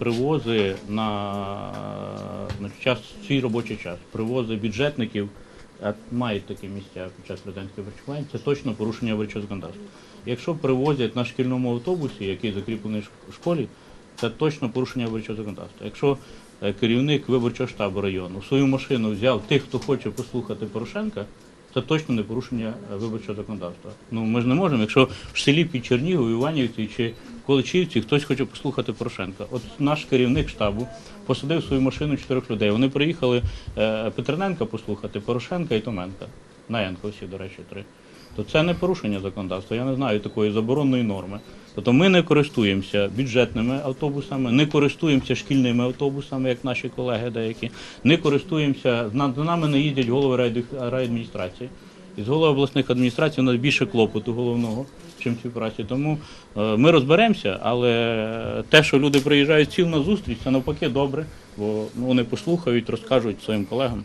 привози на значить, час, свій робочий час, привози бюджетників мають такі місця під час студентського харчування, це точно порушення виборчого законодавства. Якщо привозять на шкільному автобусі, який закріплений в школі, це точно порушення виборчого законодавства. Якщо е, керівник виборчого штабу району свою машину взяв тих, хто хоче послухати Порошенка, це точно не порушення е, виборчого законодавства. Ну ми ж не можемо, якщо в селі під Чернігові, Іванівці чи Количівці хтось хоче послухати Порошенка. От наш керівник штабу посадив свою машину чотирьох людей. Вони приїхали е, Петрененка послухати, Порошенка і Томенка. Наєнко всі, до речі, три. То це не порушення законодавства. Я не знаю такої заборонної норми. Тобто ми не користуємося бюджетними автобусами, не користуємося шкільними автобусами, як наші колеги деякі, не користуємося, на- до нами не їздять голови райадміністрації. І з голови обласних адміністрацій у нас більше клопоту головного, чим співпраці. Тому е, ми розберемося, але те, що люди приїжджають ціл на зустріч, це навпаки добре, бо ну, вони послухають, розкажуть своїм колегам.